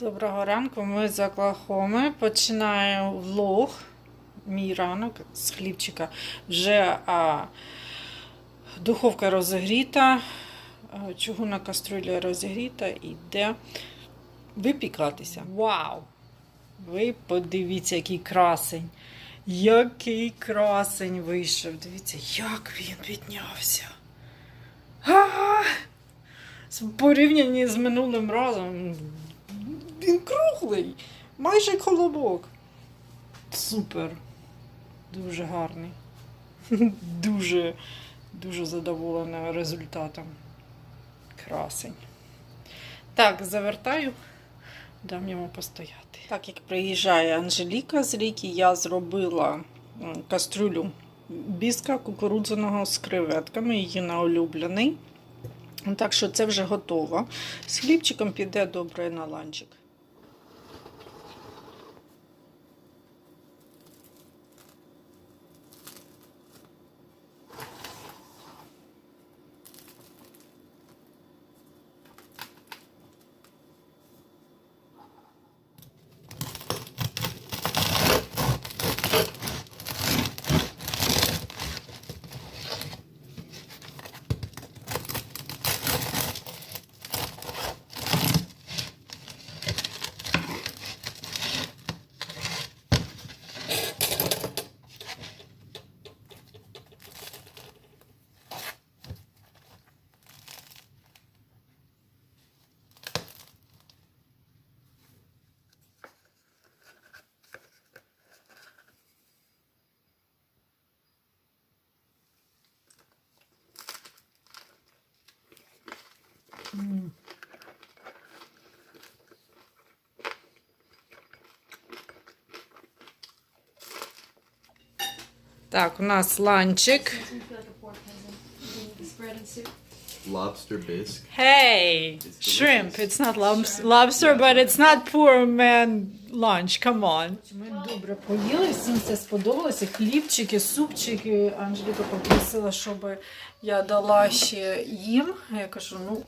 Доброго ранку, ми з Оклахоми. Починаю влог. Мій ранок з хлібчика. Вже а, духовка розігріта, а, чугунна каструля розігріта і йде випікатися. Вау! Ви подивіться, який красень. Який красень вийшов. Дивіться, як він піднявся. А! Порівнянні з минулим разом він круглий, майже колобок. Супер. Дуже гарний. Дуже, дуже задоволена результатом. Красень. Так, завертаю, дам йому постояти. Так як приїжджає Анжеліка з ріки, я зробила кастрюлю біска кукурудзяного з креветками, її на улюблений. Так що це вже готово. З хлібчиком піде добре на ланчик. Так, у нас ланчик. Lobster bisque. Hey, It's shrimp. delicious. It's not lobs- lobster, but it's not poor man lunch. Come on. Ми добре поїли, всім це сподобалося. Хлібчики, супчики. Анжеліка попросила, щоб я дала ще їм. Я кажу, ну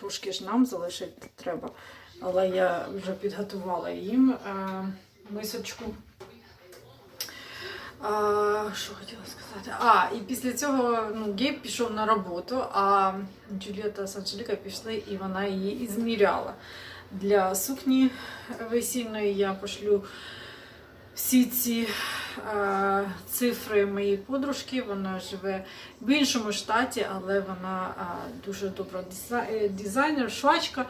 трошки ж нам залишити треба. Але я вже підготувала їм е, мисочку. А, що хотіла сказати? А, і після цього ну, Гейб пішов на роботу, а Джуліета з Анжеліка пішли і вона її ізміряла. Для сукні весільної я пошлю всі ці е, цифри моєї подружки. Вона живе в іншому штаті, але вона е, дуже добра дизайнер, швачка.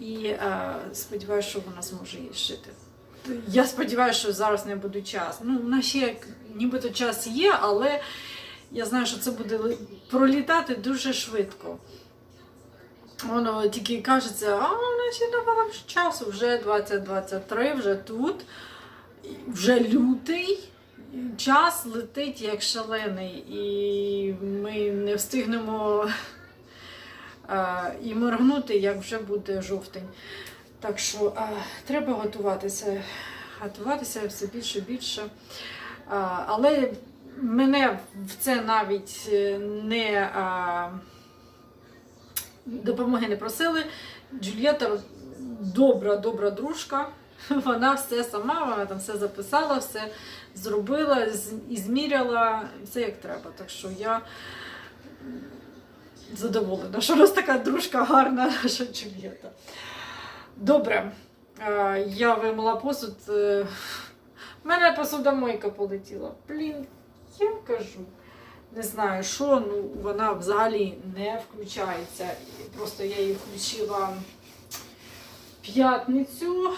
І е, сподіваюся, що вона зможе її шити. Я сподіваюся, що зараз не буде час. Ну, у нас ще нібито час є, але я знаю, що це буде пролітати дуже швидко. Воно тільки кажеться, а у нас ще давало ж часу, вже 2023, вже тут, вже лютий. Час летить як шалений, і ми не встигнемо е, і моргнути, як вже буде жовтень. Так що а, треба готуватися, готуватися все більше і більше. А, але мене в це навіть е, не а, допомоги не просили. Джульєта добра, добра дружка. Вона все сама, вона там все записала, все зробила, зміряла, все як треба. Так що я задоволена, що у нас така дружка гарна, наша Джульєта. Добре, Е, я вимила посуд. е, В мене посудомойка полетіла. Блін, я кажу. Не знаю, що, ну вона взагалі не включається. Просто я її включила в п'ятницю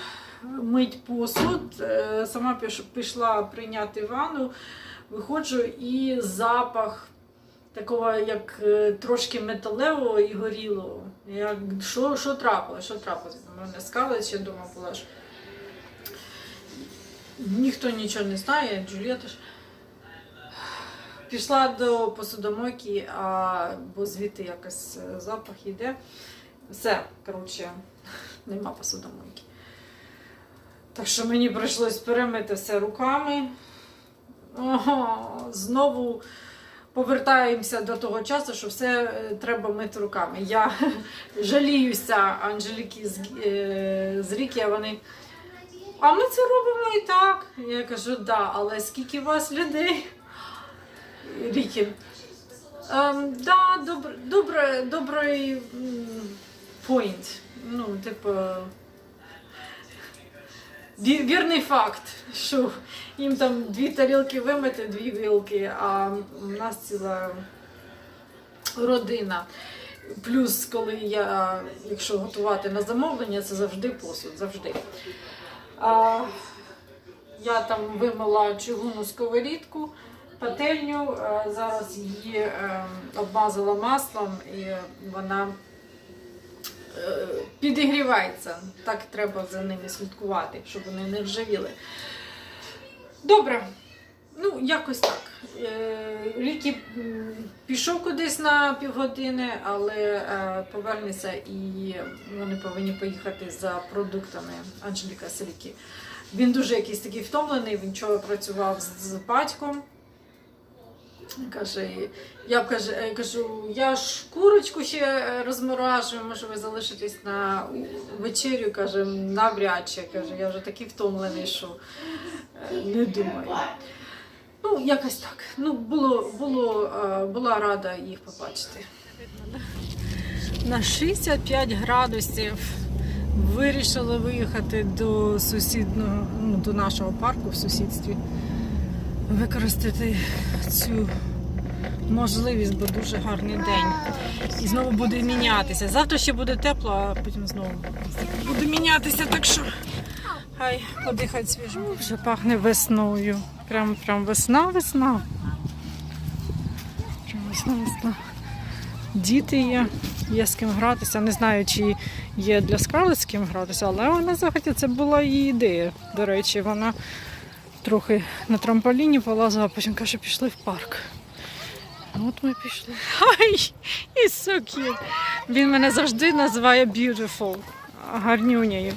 мить посуд. Е, Сама пішла прийняти ванну, виходжу і запах такого, як е, трошки металевого і горілого. Я, що, що трапилось? Що трапилось? У мене скалець, ще дома була ж. Ніхто нічого не знає, Джулієта ж. Пішла до посудомойки, а, бо звідти якось е, запах йде. Все, коротше, нема посудомойки. Так що мені прийшлось перемити все руками. Ого, знову повертаємося до того часу, що все е, треба мити руками. Я жаліюся Анжеліки з, е, з Рікі, а вони. А ми це робимо і так. Я кажу, да, але скільки вас людей? Рікі. Ем, да, добре, добре, добрий point. Ну, типу. Ві- Вірний факт, що їм там дві тарілки вимити, дві вилки, а у нас ціла родина. Плюс, коли я, якщо готувати на замовлення, це завжди посуд, завжди. А, я там вимила чугунну сковорідку, пательню, зараз її е, обмазала маслом і вона підігрівається. Так треба за ними слідкувати, щоб вони не вживіли. Добре. Ну, якось так. Е, Рікі пішов кудись на півгодини, але е, повернеться і вони повинні поїхати за продуктами Анжеліка Рікі. Він дуже якийсь такий втомлений, він вчора працював з батьком. Каже, я каже, е, кажу, я ж курочку ще е, розморажую, може ви залишитесь на вечерю, каже, навряд чи. Каже, я вже такий втомлений, що е, не думаю. Ну, якось так. Ну, було, було, була рада їх побачити. На 65 градусів вирішили виїхати до сусідного, ну, до нашого парку в сусідстві. Використати цю можливість, бо дуже гарний день. І знову буде мінятися. Завтра ще буде тепло, а потім знову буде мінятися, так що хай подихать свіжим. Вже пахне весною. Прям прям весна, весна. Прям весна, весна. Діти є, є з ким гратися. Не знаю, чи є для Скарлет з ким гратися, але вона захотіла, це була її ідея. До речі, вона трохи на трамполіні полазила, потім каже, пішли в парк. От ми пішли. Ай, he's so. Він мене завжди називає beautiful, гарнюнею.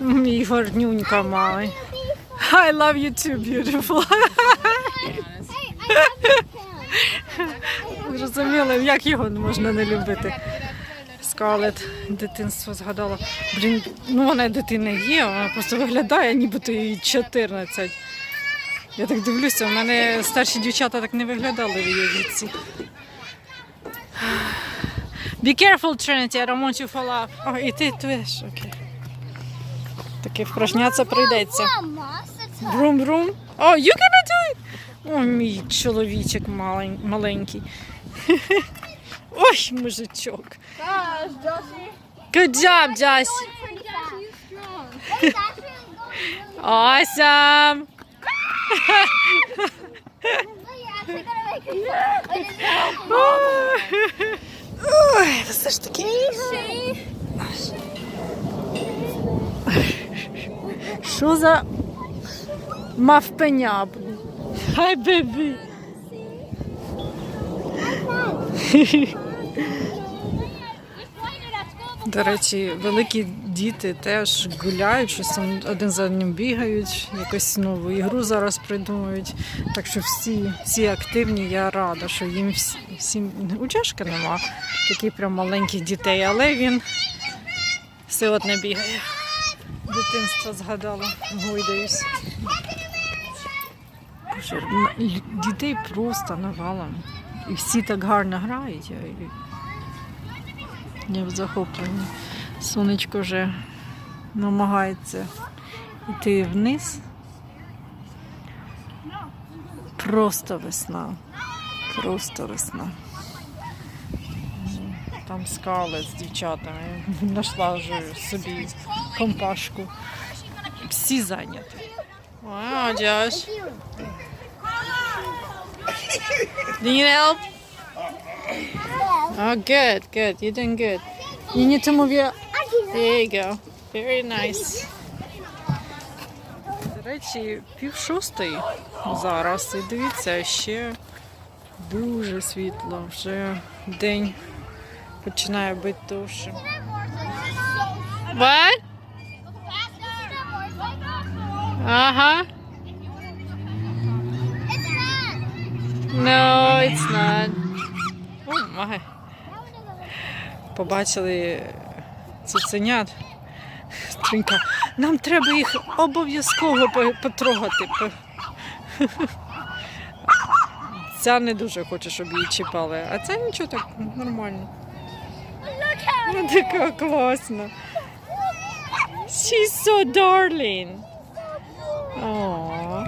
Мій гарнюнька малий. I love you too, beautiful. Зрозуміли, як його можна не любити. Скарлет дитинство згадала. Блін, ну вона дитина є, вона просто виглядає, нібито їй 14. Я так дивлюся, у мене старші дівчата так не виглядали в її віці. Be careful, Trinity, I don't want you to fall off. О, і ти теж, окей. Таки впражнятися прийдеться. Брум-брум. О, you gonna do it? О, мій чоловічок маленький. Ой, мужичок. Good job, Josh. Awesome. Ой, все ж таки. See? Що за мавпеня? блін? Хай бебі. До речі, великі діти теж гуляють, щось там один за одним бігають, якусь нову ігру зараз придумують. Так що всі, всі активні, я рада, що їм всі, всім у Чашки нема таких прям маленьких дітей, але він все одне бігає. Дитинство згадала, гойдаюсь. Дітей просто навалом. І всі так гарно грають. Я, в захопленні. Сонечко вже намагається йти вниз. Просто весна. Просто весна. Там скали з дівчатами. Знайшла вже собі компашку. Всі зайняті. Do you need help? Oh, good, good. You're doing good. You need to move your... There you go. Very nice. До речі, пів шостої зараз. І дивіться, ще дуже світло. Вже день починає бути довше. What? Ага. It's not. No, it's not. My. Побачили цуценят. Тринька. Нам треба їх обов'язково потрогати. По- Ця не дуже хоче, щоб її чіпали, а це нічого так нормально. Look Ну, така класна. She's so darling. Aww.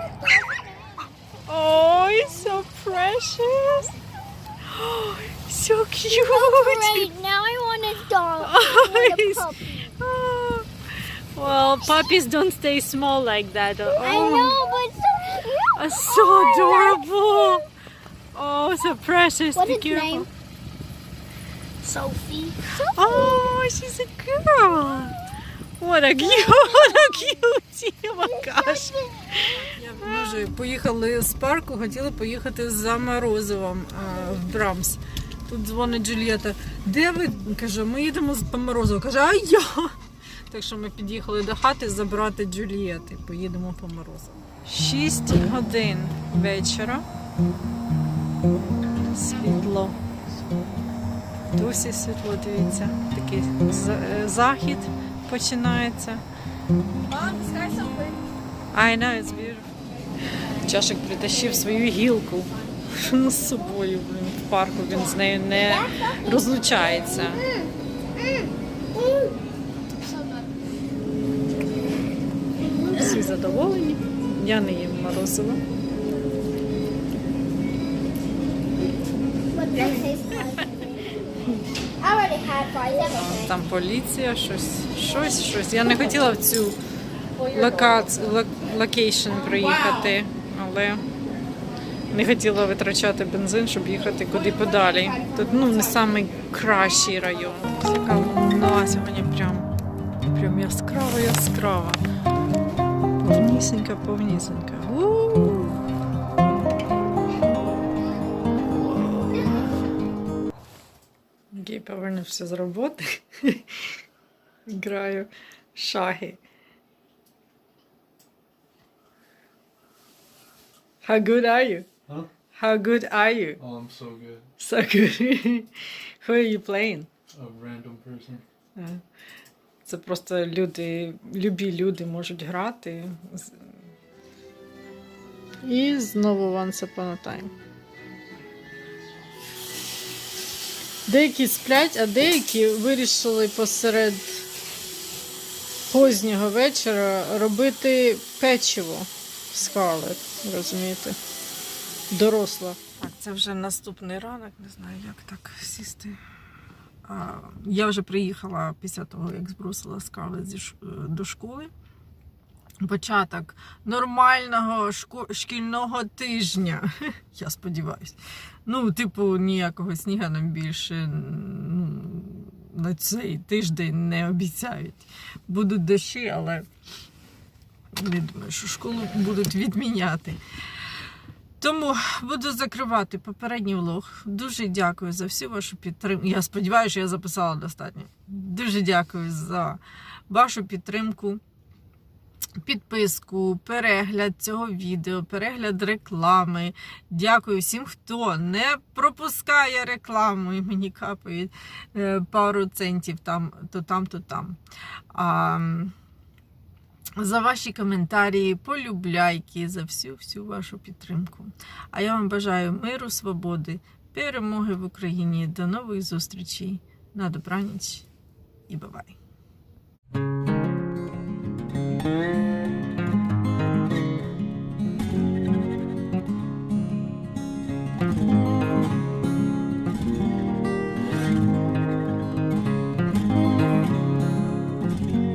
Oh, it's so precious. Oh, so cute. Great, now I want a dog. I Oh, want a puppy. Oh. Well, puppies don't stay small like that. I Oh, know, but so cute. oh, so adorable. Oh, so precious. What Be is careful. name? Sophie. Oh, she's a girl. What a cute, what a cutie. Oh my gosh. Ми вже поїхали з парку, хотіли поїхати за Морозовим е, в Брамс. Тут дзвонить Джульєта. Де ви? Каже, ми їдемо з- по Морозову. Каже, а я. Так що ми під'їхали до хати забрати Джульєти. Поїдемо по Морозову. Шість годин вечора. Світло. Досі світло, дивіться. Такий захід починається. I know, it's beautiful. Чашик притащив свою гілку з собою блін, в парку. Він з нею не розлучається. Всі задоволені. Я не їм. Everything. Там поліція, щось, щось, щось. Я не хотіла в цю локац... лок- локейшн приїхати, але не хотіла витрачати бензин, щоб їхати куди подалі. Тут ну, не найкращий район. Яка луна сьогодні прям, прям яскрава, яскрава. Повнісенька, повнісенька. У-у-у. Повернувся з роботи. Граю шахи. How good are you? Huh? How good are you? Oh, I'm so good. So good. Who are you playing? A random person. Е, Це просто люди, любі люди можуть грати. І знову Once Upon a Time. Деякі сплять, а деякі вирішили посеред познього вечора робити печиво Скарлет, розумієте? Доросла. Так, це вже наступний ранок, не знаю, як так сісти. А, Я вже приїхала після того, як збросила ш- е, до школи. Початок нормального шкільного тижня. Я сподіваюся. Ну, типу, ніякого снігу нам більше ну, на цей тиждень не обіцяють. Будуть дощі, але не думаю, що школу будуть відміняти. Тому буду закривати попередній влог. Дуже дякую за всю вашу підтримку. Я сподіваюся, що я записала достатньо. Дуже дякую за вашу підтримку, підписку, перегляд цього відео, перегляд реклами. Дякую всім, хто не пропускає рекламу і мені капають е, пару центів там, то там, то там. А, за ваші коментарі, полюбляйки, за всю всю вашу підтримку. А я вам бажаю миру, свободи, перемоги в Україні. До нових зустрічей. На добраніч і бувай!